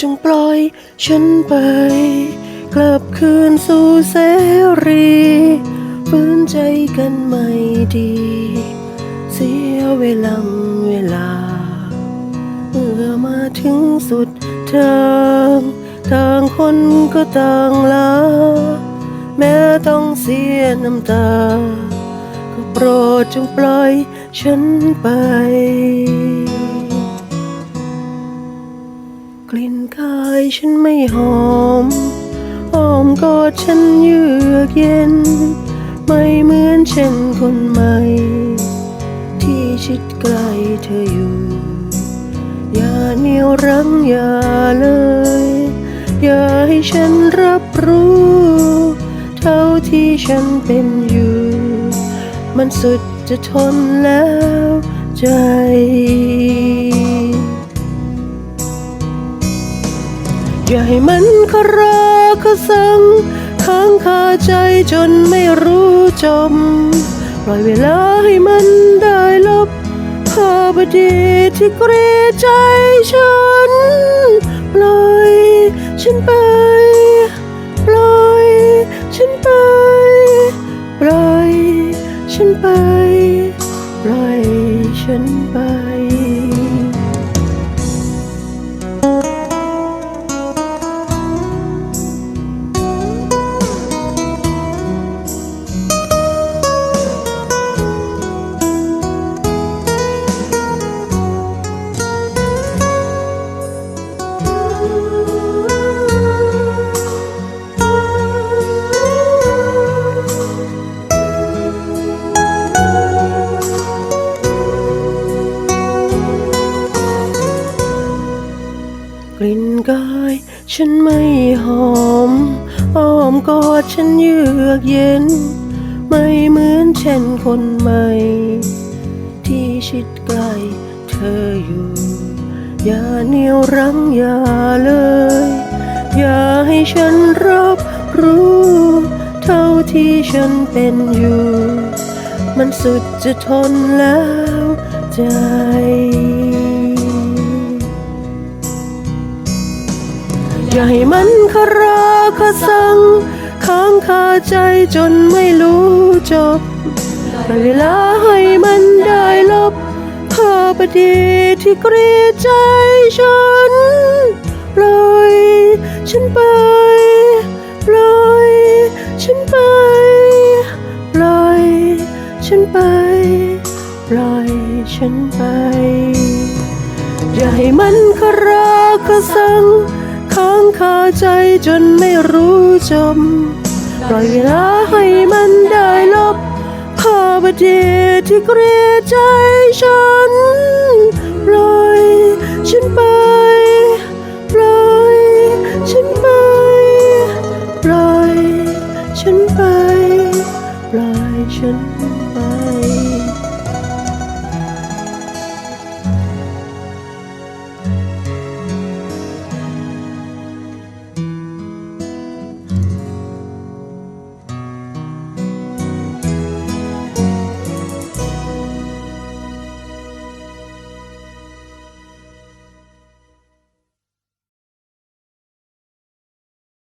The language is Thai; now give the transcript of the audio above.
จงปล่อยฉันไป กลับคืนสู่เสรีฟื้นใจกันไม่ดี เสียเวลาเวลา เมื่อมาถึงสุดทางต่างคนก็ต่างลา แม้ต้องเสียน้ำตา ก็โปรดจงปล่อยฉันไป กลิ่นกายฉันไม่หอมอ้อมกอดฉันเยือกเย็น ไม่เหมือนเช่นคนใหม่ ที่ชิดใกล้เธออยู่ อย่าเหนียวรั้งอย่าเลย อย่าให้ฉันรับรู้ เท่าที่ฉันเป็นอยู่ มันสุดจะทนแล้วใจ อย่าให้มันคาราคาสังค้างคาใจจนไม่รู้จม ปล่อยเวลาให้มันได้ลบภาพอดีตที่เกรียใจฉัน ปล่อยฉันไป ปล่อยฉันไป ปล่อยฉันไป ปล่อยฉันไป กาย ฉันไม่หอม อ้อมกอดฉันเยือกเย็น ไม่เหมือนเช่นคนใหม่ ที่ชิดใกล้เธออยู่ อย่าเหนียวรั้งอย่าเลย อย่าให้ฉันรับรู้ เท่าที่ฉันเป็นอยู่ มันสุดจะทนแล้วใจ อย่าให้มันคาราคาสังค้างคาใจจนไม่รู้จบปล่อยเวลาให้มันได้ลบภาพอดีที่เกรียดใจฉันปล่อยฉันไปปล่อยฉันไปปล่อยฉันไปปล่อยฉันไป อย่าให้มันคาราคาสัง ค้างคาใจจนไม่รู้จมปล่อยเวลาให้มันได้ลบภาพเดีตที่เกลียดใจฉัน